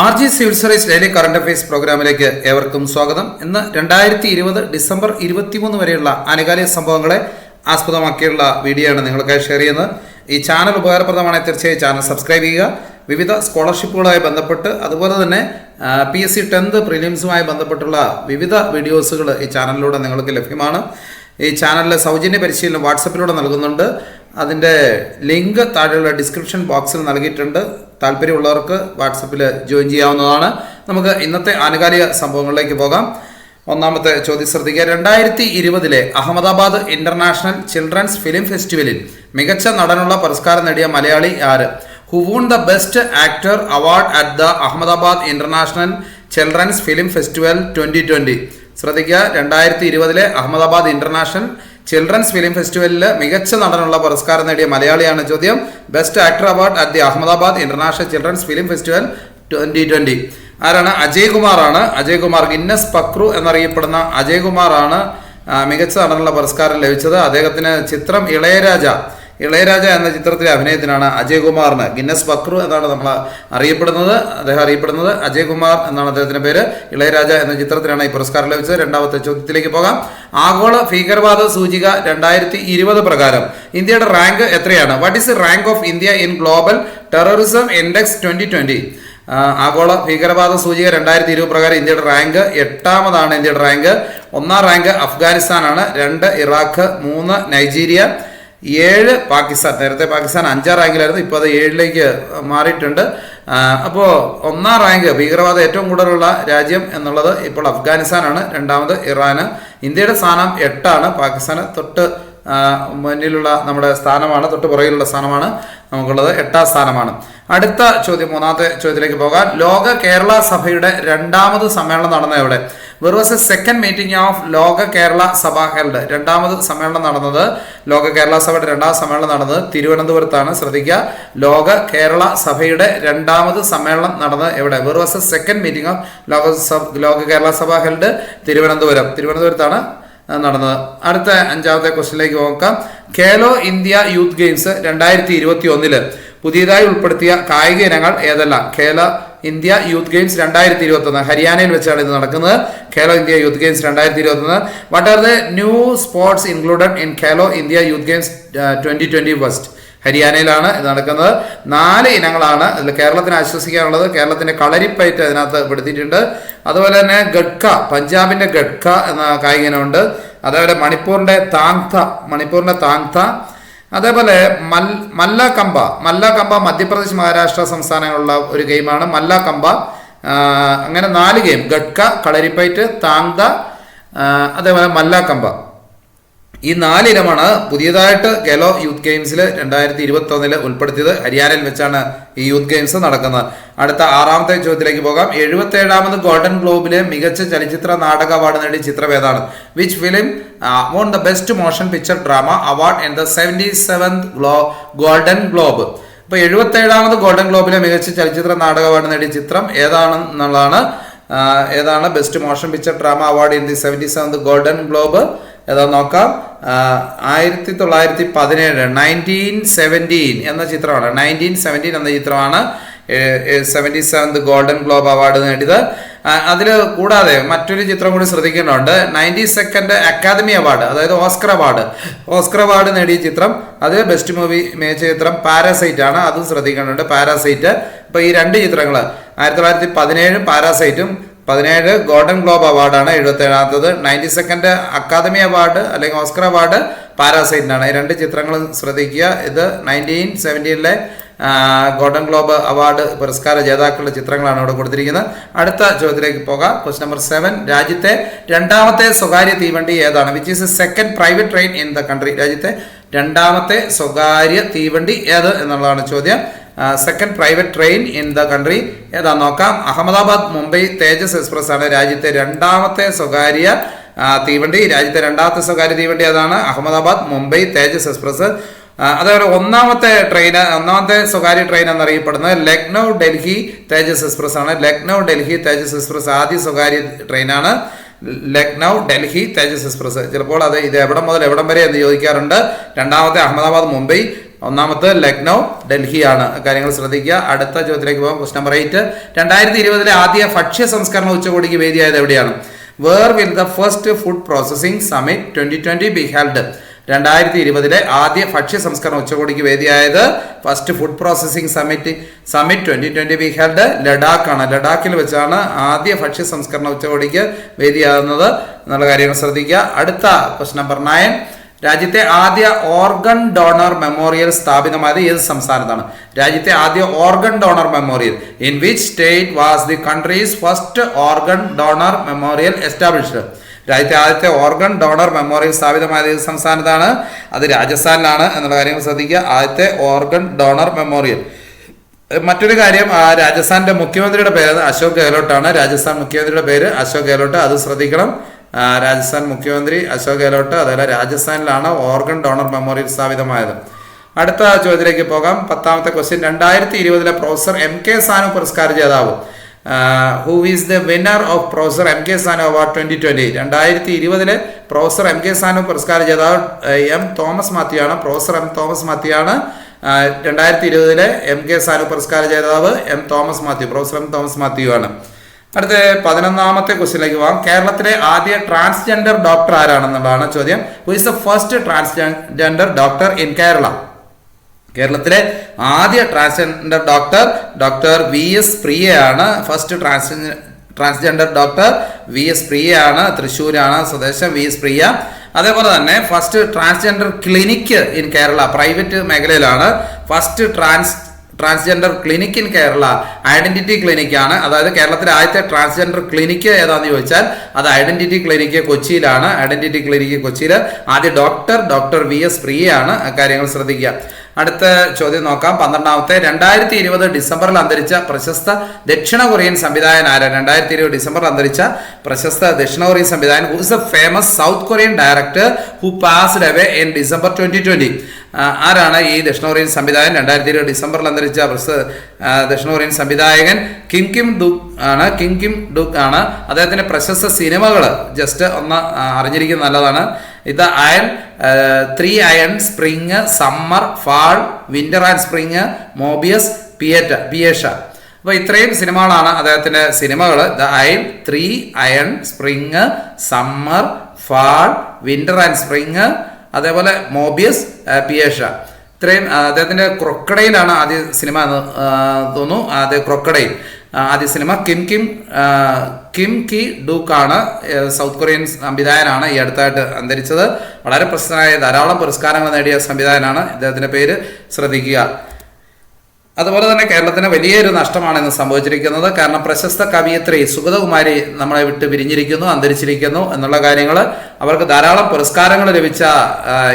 R G civil service daily current affairs പ്രോഗ്രാമിലേക്ക് ഏവർക്കും സ്വാഗതം. ഇന്ന് രണ്ടായിരത്തി ഇരുപത് ഡിസംബർ ഇരുപത്തിമൂന്ന് വരെയുള്ള ആനുകാലിക സംഭവങ്ങളെ ആസ്പദമാക്കിയുള്ള വീഡിയോ ആണ് നിങ്ങൾക്കായി ഷെയർ ചെയ്യുന്നത്. ഈ ചാനൽ ഉപകാരപ്രദമാണെങ്കിൽ തീർച്ചയായും ചാനൽ സബ്സ്ക്രൈബ് ചെയ്യുക. വിവിധ സ്കോളർഷിപ്പുകളുമായി ബന്ധപ്പെട്ട് അതുപോലെ തന്നെ പി എസ് സി ടെൻത്ത് പ്രിലിംസുമായി ബന്ധപ്പെട്ടുള്ള വിവിധ വീഡിയോസുകൾ ഈ ചാനലിലൂടെ നിങ്ങൾക്ക് ലഭ്യമാണ്. ഈ ചാനലിലെ സൗജന്യ പരിശീലനം വാട്സപ്പിലൂടെ നൽകുന്നുണ്ട്. അതിന്റെ ലിങ്ക് താഴെയുള്ള ഡിസ്ക്രിപ്ഷൻ ബോക്സിൽ നൽകിയിട്ടുണ്ട്. താല്പര്യമുള്ളവർക്ക് വാട്സപ്പിൽ ജോയിൻ ചെയ്യാവുന്നതാണ്. നമുക്ക് ഇന്നത്തെ ആനുകാലിക സംഭവങ്ങളിലേക്ക് പോകാം. ഒന്നാമത്തെ ചോദ്യം ശ്രദ്ധിക്കുക. രണ്ടായിരത്തി ഇരുപതിലെ അഹമ്മദാബാദ് ഇന്റർനാഷണൽ ചിൽഡ്രൻസ് ഫിലിം ഫെസ്റ്റിവലിൽ മികച്ച നടനുള്ള പുരസ്കാരം നേടിയ മലയാളി ആര്? Who won the best actor award at the Ahmedabad International Children's Film Festival twenty twenty? ശ്രദ്ധിക്കുക. രണ്ടായിരത്തി ഇരുപതിലെ അഹമ്മദാബാദ് ഇന്റർനാഷണൽ ചിൽഡ്രൻസ് ഫിലിം ഫെസ്റ്റിവലിൽ മികച്ച നടനുള്ള പുരസ്കാരം നേടിയ മലയാളിയാണ് ചോദ്യം. Best actor award at the Ahmedabad International Children's Film Festival twenty twenty. ആരാണ്? അജയ് കുമാർ ആണ് അജയ് കുമാർ ഗിന്നസ് പക്രു എന്നറിയപ്പെടുന്ന അജയ് ആണ് മികച്ച നടനുള്ള പുരസ്കാരം ലഭിച്ചത്. അദ്ദേഹത്തിന് ചിത്രം ഇളയരാജ ഇളയരാജ എന്ന ചിത്രത്തിലെ അഭിനയത്തിനാണ് അജയ്കുമാറിന് ഗിന്നസ് ബക്രു എന്നാണ് നമ്മൾ അറിയപ്പെടുന്നത്. അദ്ദേഹം അറിയപ്പെടുന്നത് അജയ്കുമാർ എന്നാണ് അദ്ദേഹത്തിന്റെ പേര്. ഇളയരാജ എന്ന ചിത്രത്തിനാണ് ഈ പുരസ്കാരം ലഭിച്ചത്. രണ്ടാമത്തെ ചോദ്യത്തിലേക്ക് പോകാം. ആഗോള ഭീകരവാദ സൂചിക രണ്ടായിരത്തി ഇരുപത് പ്രകാരം ഇന്ത്യയുടെ റാങ്ക് എത്രയാണ്? What is rank of India in Global Terrorism Index twenty ആഗോള ഭീകരവാദ സൂചിക രണ്ടായിരത്തി ഇരുപത് പ്രകാരം ഇന്ത്യയുടെ റാങ്ക് എട്ടാമതാണ് ഇന്ത്യയുടെ റാങ്ക്. ഒന്നാം റാങ്ക് അഫ്ഗാനിസ്ഥാനാണ്. രണ്ട് ഇറാഖ് മൂന്ന് നൈജീരിയ ഏഴ് പാകിസ്ഥാൻ നേരത്തെ പാകിസ്ഥാൻ അഞ്ചാം റാങ്കിലായിരുന്നു ഇപ്പോൾ അത് ഏഴിലേക്ക് മാറിയിട്ടുണ്ട്. അപ്പോൾ ഒന്നാം റാങ്ക് ഭീകരവാദം ഏറ്റവും കൂടുതലുള്ള രാജ്യം എന്നുള്ളത് ഇപ്പോൾ അഫ്ഗാനിസ്ഥാനാണ് രണ്ടാമത് ഇറാന്. ഇന്ത്യയുടെ സ്ഥാനം എട്ടാണ് പാകിസ്ഥാന് തൊട്ട് മുന്നിലുള്ള നമ്മുടെ സ്ഥാനമാണ് തൊട്ട് പുറകിലുള്ള സ്ഥാനമാണ് നമുക്കുള്ളത് എട്ടാം സ്ഥാനമാണ്. അടുത്ത ചോദ്യം മൂന്നാമത്തെ ചോദ്യത്തിലേക്ക് പോകാൻ ലോക കേരള സഭയുടെ രണ്ടാമത് സമ്മേളനം നടന്ന എവിടെ? Where was a second meeting of Loka Kerala Sabha held രണ്ടാമത് സമ്മേളനം നടന്നത് ലോക കേരള സഭയുടെ രണ്ടാം സമ്മേളനം നടന്നത് തിരുവനന്തപുരത്താണ്. ശ്രദ്ധിക്കുക ലോക കേരള സഭയുടെ രണ്ടാമത് സമ്മേളനം നടന്നത് എവിടെ? Where was a second meeting of Loka Loka Kerala സഭ ഹെൽഡ് തിരുവനന്തപുരം. തിരുവനന്തപുരത്താണ് നടന്നത്. അടുത്ത അഞ്ചാമത്തെ ക്വസ്റ്റിനിലേക്ക് നോക്കാം. ഖേലോ ഇന്ത്യ യൂത്ത് ഗെയിംസ് രണ്ടായിരത്തി ഇരുപത്തി ഒന്നിൽ പുതിയതായി ഉൾപ്പെടുത്തിയ കായിക ഇനങ്ങൾ ഏതെല്ലാം? ഖേലോ ഇന്ത്യ യൂത്ത് ഗെയിംസ് രണ്ടായിരത്തി ഇരുപത്തൊന്ന് ഹരിയാനയിൽ വെച്ചാണ് ഇത് നടക്കുന്നത്. ഖേലോ ഇന്ത്യ യൂത്ത് ഗെയിംസ് രണ്ടായിരത്തി ഇരുപത്തൊന്ന് what are the new sports included in Khelo India youth games twenty twenty first ഹരിയാനയിലാണ് ഇത് നടക്കുന്നത്. നാല് ഇനങ്ങളാണ് അതിൽ കേരളത്തിന് ആശ്വസിക്കാനുള്ളത്. കേരളത്തിന്റെ കളരിപ്പയറ്റ് അതിനകത്ത് പെടുത്തിയിട്ടുണ്ട്. അതുപോലെ തന്നെ ഗഡ്ക പഞ്ചാബിന്റെ ഗഡ്ക എന്ന കായിക ഇനമുണ്ട്. അതേപോലെ മണിപ്പൂരിന്റെ താങ്ത മണിപ്പൂരിന്റെ താങ്ത അതേപോലെ മൽ മല്ലക്കമ്പ മല്ലക്കമ്പ മധ്യപ്രദേശ് മഹാരാഷ്ട്ര സംസ്ഥാനങ്ങളുള്ള ഒരു ഗെയിമാണ് മല്ലക്കമ്പ. അങ്ങനെ നാല് ഗെയിം ഗഡ്ക കളരിപ്പയറ്റ് താങ്ക അതേപോലെ മല്ലക്കമ്പ. ഈ നാലിനമാണ് പുതിയതായിട്ട് കേലോ യൂത്ത് ഗെയിംസിൽ രണ്ടായിരത്തി ഇരുപത്തി ഒന്നിൽ ഉൾപ്പെടുത്തിയത്. ഹരിയാനയിൽ വെച്ചാണ് ഈ യൂത്ത് ഗെയിംസ് നടക്കുന്നത്. അടുത്ത ആറാമത്തെ ചോദ്യത്തിലേക്ക് പോകാം. എഴുപത്തി ഏഴാമത് ഗോൾഡൻ ഗ്ലോബിലെ മികച്ച ചലച്ചിത്ര നാടക അവാർഡ് നേടിയ ചിത്രം ഏതാണ്? Which film won the best motion picture drama award in the seventy seventh glow golden globe ഇപ്പൊ എഴുപത്തി ഏഴാമത് ഗോൾഡൻ ഗ്ലോബിലെ മികച്ച ചലച്ചിത്ര നാടക അവാർഡ് നേടിയ ചിത്രം ഏതാണെന്നുള്ളതാണ്. ഏതാണ് best motion picture drama award in the seventy seventh golden globe ഏതാ നോക്കാം. ആയിരത്തി തൊള്ളായിരത്തി പതിനേഴ് നയന്റീൻ സെവന്റീൻ എന്ന ചിത്രമാണ്. നയന്റീൻ സെവന്റീൻ എന്ന ചിത്രമാണ് seventy seventh golden globe award നേടിയത്. അതിൽ കൂടാതെ മറ്റൊരു ചിത്രം കൂടി ശ്രദ്ധിക്കേണ്ടതുണ്ട്. നയന്റി സെക്കൻഡ് അക്കാദമി അവാർഡ് അതായത് ഓസ്കർ അവാർഡ് ഓസ്കർ അവാർഡ് നേടിയ ചിത്രം അത് ബെസ്റ്റ് മൂവി മികച്ച ചിത്രം പാരാസൈറ്റ് ആണ്. അതും ശ്രദ്ധിക്കേണ്ടതുണ്ട്. പാരാസൈറ്റ് ഇപ്പോൾ ഈ രണ്ട് ചിത്രങ്ങൾ ആയിരത്തി തൊള്ളായിരത്തി പതിനേഴും പാരാസൈറ്റും പതിനേഴ് ഗോൾഡൻ ഗ്ലോബ് അവാർഡാണ് എഴുപത്തി ഏഴാമത്തത് നയന്റി സെക്കൻഡ് അക്കാദമി അവാർഡ് അല്ലെങ്കിൽ ഓസ്കർ അവാർഡ് പാരാസൈറ്റിനാണ്. ഈ രണ്ട് ചിത്രങ്ങളും ശ്രദ്ധിക്കുക. ഇത് നയന്റീൻ സെവന്റീനിലെ ഗോൾഡൻ ഗ്ലോബ് അവാർഡ് പുരസ്കാര ജേതാക്കളുടെ ചിത്രങ്ങളാണ് ഇവിടെ കൊടുത്തിരിക്കുന്നത്. അടുത്ത ചോദ്യത്തിലേക്ക് പോകാം. Quest number seven. രാജ്യത്തെ രണ്ടാമത്തെ സ്വകാര്യ തീവണ്ടി ഏതാണ്? Which is a second private train in the country രാജ്യത്തെ രണ്ടാമത്തെ സ്വകാര്യ തീവണ്ടി ഏത് എന്നുള്ളതാണ് ചോദ്യം. Second private train in the country ഏതാ നോക്കാം. അഹമ്മദാബാദ് മുംബൈ തേജസ് എക്സ്പ്രസ് ആണ് രാജ്യത്തെ രണ്ടാമത്തെ സ്വകാര്യ തീവണ്ടി. രാജ്യത്തെ രണ്ടാമത്തെ സ്വകാര്യ തീവണ്ടി അതാണ് അഹമ്മദാബാദ് മുംബൈ തേജസ് എക്സ്പ്രസ് അതേപോലെ ഒന്നാമത്തെ ട്രെയിൻ ഒന്നാമത്തെ സ്വകാര്യ ട്രെയിൻ എന്നറിയപ്പെടുന്നത് ലക്നൗ ഡൽഹി തേജസ് എക്സ്പ്രസ് ആണ് ലക്നൗ ഡൽഹി തേജസ് എക്സ്പ്രസ് ആദ്യ സ്വകാര്യ ട്രെയിനാണ് ലക്നൗ ഡൽഹി തേജസ് എക്സ്പ്രസ് ചിലപ്പോൾ അത് ഇത് എവിടെ മുതൽ എവിടം വരെ എന്ന് ചോദിക്കാറുണ്ട്. രണ്ടാമത്തെ അഹമ്മദാബാദ് മുംബൈ ഒന്നാമത്തെ ലക്നൗ ഡൽഹിയാണ്. കാര്യങ്ങൾ ശ്രദ്ധിക്കുക. അടുത്ത ചോദ്യത്തിലേക്ക് പോകാം. ക്വസ്റ്റ് നമ്പർ എയ്റ്റ് രണ്ടായിരത്തി ഇരുപതിലെ ആദ്യ ഭക്ഷ്യ സംസ്കരണ ഉച്ചകോടിക്ക് വേദിയായത് എവിടെയാണ്? Where will the first food processing summit twenty twenty be held രണ്ടായിരത്തി ഇരുപതിലെ ആദ്യ ഭക്ഷ്യ സംസ്കരണ ഉച്ചകോടിക്ക് വേദിയായത് first food processing summit summit twenty twenty be held ലഡാക്കാണ്. ലഡാക്കിൽ വെച്ചാണ് ആദ്യ ഭക്ഷ്യ സംസ്കരണ ഉച്ചകോടിക്ക് വേദിയാകുന്നത് എന്നുള്ള കാര്യങ്ങൾ ശ്രദ്ധിക്കുക. അടുത്ത ക്വസ്റ്റ് നമ്പർ നയൻ രാജ്യത്തെ ആദ്യ ഓർഗൺ ഡോണർ മെമ്മോറിയൽ സ്ഥാപിതമായത് ഏത് സംസ്ഥാനത്താണ്? രാജ്യത്തെ ആദ്യ organ donor memorial in which state was the country's first organ donor memorial established രാജ്യത്തെ ആദ്യത്തെ ഓർഗൺ ഡോണർ മെമ്മോറിയൽ സ്ഥാപിതമായത് ഏത് സംസ്ഥാനത്താണ്? അത് രാജസ്ഥാനിലാണ് എന്നുള്ള കാര്യം ശ്രദ്ധിക്കുക. ആദ്യത്തെ ഓർഗൺ ഡോണർ മെമ്മോറിയൽ മറ്റൊരു കാര്യം രാജസ്ഥാന്റെ മുഖ്യമന്ത്രിയുടെ പേര് അശോക് ഗെഹ്ലോട്ടാണ്. രാജസ്ഥാൻ മുഖ്യമന്ത്രിയുടെ പേര് അശോക് ഗെഹ്ലോട്ട്. അത് ശ്രദ്ധിക്കണം. രാജസ്ഥാൻ മുഖ്യമന്ത്രി അശോക് ഗെഹ്ലോട്ട് അതുപോലെ രാജസ്ഥാനിലാണ് ഓർഗൺ ഡോണർ മെമ്മോറിയൽ സ്ഥാപിതമായത്. അടുത്ത ചോദ്യത്തിലേക്ക് പോകാം. പത്താമത്തെ ക്വസ്റ്റ്യൻ രണ്ടായിരത്തി ഇരുപതിലെ പ്രൊഫസർ എം കെ സാനു പുരസ്കാര ജേതാവ്. Who is the winner of professor M K Sanu award twenty twenty രണ്ടായിരത്തി ഇരുപതിലെ പ്രൊഫസർ എം കെ സാനു പുരസ്കാര ജേതാവ് എം തോമസ് മാത്യു ആണ് പ്രൊഫസർ എം തോമസ് മാത്യു ആണ് രണ്ടായിരത്തി ഇരുപതിലെ എം കെ സാനു പുരസ്കാര ജേതാവ് M Thomas Mathew professor M Thomas Mathew ആണ് അടുത്ത പതിനൊന്നാമത്തെ ക്വസ്റ്റിലേക്ക് പോകാം കേരളത്തിലെ ആദ്യ ട്രാൻസ്ജെൻഡർ ഡോക്ടർ ആരാണെന്നുള്ളതാണ് ചോദ്യം. Is the first transgender doctor in Kerala കേരളത്തിലെ ആദ്യ transgender doctor doctor V S പ്രിയയാണ്. First transgender transgender doctor V S പ്രിയയാണ്. തൃശ്ശൂരാണ് സ്വദേശം വി എസ് പ്രിയ. അതേപോലെ തന്നെ first transgender clinic in Kerala private മേഖലയിലാണ്. First trans transgender clinic in Kerala identity clinic ആണ്. അതായത് കേരളത്തിലെ ആദ്യത്തെ ട്രാൻസ്ജെൻഡർ ക്ലിനിക് ഏതാണെന്ന് ചോദിച്ചാൽ അത് ഐഡന്റിറ്റി ക്ലിനിക് കൊച്ചിയിലാണ്. ഐഡന്റിറ്റി ക്ലിനിക് കൊച്ചിയിൽ ആദ്യ ഡോക്ടർ ഡോക്ടർ വി എസ് പ്രിയയാണ്. കാര്യങ്ങൾ ശ്രദ്ധിക്കുക. അടുത്ത ചോദ്യം നോക്കാം. പന്ത്രണ്ടാമത്തെ രണ്ടായിരത്തി ഇരുപത് ഡിസംബറിൽ അന്തരിച്ച പ്രശസ്ത ദക്ഷിണ കൊറിയൻ സംവിധായകൻ ആരാ? രണ്ടായിരത്തി ഇരുപത് ഡിസംബറിൽ അന്തരിച്ച പ്രശസ്ത ദക്ഷിണ കൊറിയൻ സംവിധായകൻ who is a famous South Korean director who passed away in December twenty twenty ആരാണ് ഈ ദക്ഷിണ കൊറിയൻ സംവിധായകൻ? രണ്ടായിരത്തി ഇരുപത് ഡിസംബറിൽ അന്തരിച്ച പ്രശസ്ത ദക്ഷിണകൊറിയൻ ദക്ഷിണ കൊറിയൻ സംവിധായകൻ കിം കിം ഡുക് ആണ്. കിം കിം ഡുക് ആണ്. അദ്ദേഹത്തിന്റെ പ്രശസ്ത സിനിമകൾ ജസ്റ്റ് ഒന്ന് അറിഞ്ഞിരിക്കുന്നത് നല്ലതാണ്. ഇത് iron three iron spring summer fall winter and spring Moebius Pieta Pieta അപ്പോൾ ഇത്രയും സിനിമകളാണ് അദ്ദേഹത്തിന്റെ സിനിമകൾ the iron three iron spring summer fall winter and spring അതേപോലെ മോബിയസ് പിയേഷ. ഇത്രയും അദ്ദേഹത്തിന്റെ ക്രൊക്കഡൈലാണ് ആദ്യ സിനിമ എന്ന് തോന്നുന്നു. ആദ്യ ക്രൊക്കഡൈൽ. ആദ്യ സിനിമ കിം കിം കിം കി ഡൂക്കാണ് സൗത്ത് കൊറിയൻ സംവിധായകനാണ് ഈ അടുത്തായിട്ട് അന്തരിച്ചത്. വളരെ പ്രശസ്തനായ ധാരാളം പുരസ്കാരങ്ങൾ നേടിയ സംവിധായകനാണ്. ഇദ്ദേഹത്തിന്റെ പേര് ശ്രദ്ധിക്കുക. അതുപോലെ തന്നെ കേരളത്തിന് വലിയൊരു നഷ്ടമാണ് ഇന്ന് സംഭവിച്ചിരിക്കുന്നത്. കാരണം പ്രശസ്ത കവിയത്രി സുഗതകുമാരി നമ്മളെ വിട്ട് പിരിഞ്ഞിരിക്കുന്നു അന്തരിച്ചിരിക്കുന്നു എന്നുള്ള കാര്യങ്ങൾ അവർക്ക് ധാരാളം പുരസ്കാരങ്ങൾ ലഭിച്ച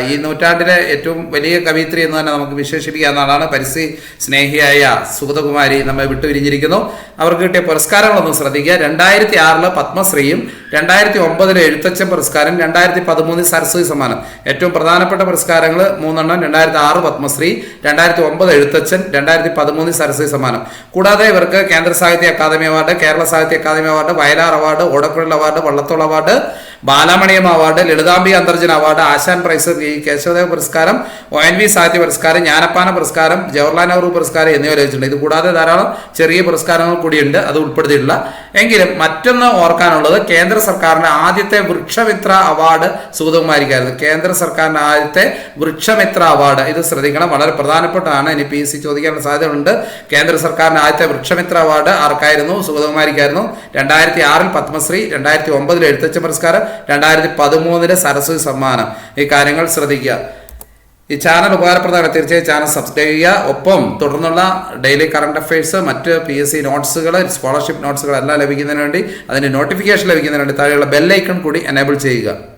ഈ നൂറ്റാണ്ടിലെ ഏറ്റവും വലിയ കവിയത്രി എന്ന് തന്നെ നമുക്ക് വിശേഷിപ്പിക്കാവുന്നതാണ് പരിസ്ഥിതി സ്നേഹിയായ സുഗതകുമാരി നമ്മെ വിട്ടു പിരിഞ്ഞിരിക്കുന്നു. അവർക്ക് കിട്ടിയ പുരസ്കാരങ്ങളൊന്നും ശ്രദ്ധിക്കുക. രണ്ടായിരത്തി ആറിൽ പത്മശ്രീയും രണ്ടായിരത്തി ഒമ്പതിലെ എഴുത്തച്ഛൻ പുരസ്കാരം രണ്ടായിരത്തി പതിമൂന്നിൽ സരസ്വതി സമ്മാനം. ഏറ്റവും പ്രധാനപ്പെട്ട പുരസ്കാരങ്ങൾ മൂന്നെണ്ണം. രണ്ടായിരത്തി ആറ് പത്മശ്രീ രണ്ടായിരത്തി ഒമ്പത് എഴുത്തച്ഛൻ രണ്ടായിരത്തി പതിമൂന്നിൽ സരസ്വതി സമ്മാനം. കൂടാതെ ഇവർക്ക് കേന്ദ്ര സാഹിത്യ academy award Kerala Sahitya academy award Vayalar award Odakkuzhal award Vallathol award Balamaniyam award Lalithambi Antharjana award Asan prize Kesavadeva പുരസ്കാരം ഒ എൻ വി സാഹിത്യ പുരസ്കാരം ജ്ഞാനപ്പാന പുരസ്കാരം ജവഹർലാൽ നെഹ്റു പുരസ്കാരം എന്നിവ ലഭിച്ചിട്ടുണ്ട്. ഇത് കൂടാതെ ധാരാളം ചെറിയ പുരസ്കാരങ്ങൾ കൂടിയുണ്ട്. അത് ഉൾപ്പെടുത്തിയിട്ടില്ല എങ്കിലും മറ്റൊന്ന് ഓർക്കാനുള്ളത് കേന്ദ്ര സർക്കാരിന്റെ ആദ്യത്തെ വൃക്ഷമിത്ര അവാർഡ് സുഗതകുമാരിക്കായിരുന്നു. കേന്ദ്ര സർക്കാരിന്റെ ആദ്യത്തെ വൃക്ഷമിത്ര അവാർഡ്. ഇത് ശ്രദ്ധിക്കണം. വളരെ പ്രധാനപ്പെട്ടതാണ്. ഇനി പി സി ചോദിക്കാനുള്ള സാധ്യതയുണ്ട്. കേന്ദ്ര സർക്കാരിന്റെ ആദ്യത്തെ വൃക്ഷമിത്ര അവാർഡ് ആർക്കായിരുന്നു? സുഗതകുമാരിക്കായിരുന്നു. രണ്ടായിരത്തി ആറിൽ പത്മശ്രീ രണ്ടായിരത്തി ഒമ്പതിൽ എഴുത്തച്ഛൻ പുരസ്കാരം രണ്ടായിരത്തി പതിമൂന്നിലെ സരസ്വതി സമ്മാനം. ഈ കാര്യങ്ങൾ ശ്രദ്ധിക്കുക. ഈ ചാനൽ ഉപകാരപ്രദമാണ്. തീർച്ചയായും ചാനൽ സബ്സ്ക്രൈബ് ചെയ്യുക. ഒപ്പം തുടർന്നുള്ള ഡെയിലി കറണ്ട് അഫയേഴ്സ് മറ്റ് പി എസ് സി നോട്ട്സുകൾ സ്കോളർഷിപ്പ് നോട്ട്സുകൾ എല്ലാം ലഭിക്കുന്നതിന് വേണ്ടി അതിന്റെ നോട്ടിഫിക്കേഷൻ ലഭിക്കുന്നതിന് വേണ്ടി താഴെയുള്ള ബെല്ലൈക്കൺ കൂടി എനേബിൾ ചെയ്യുക.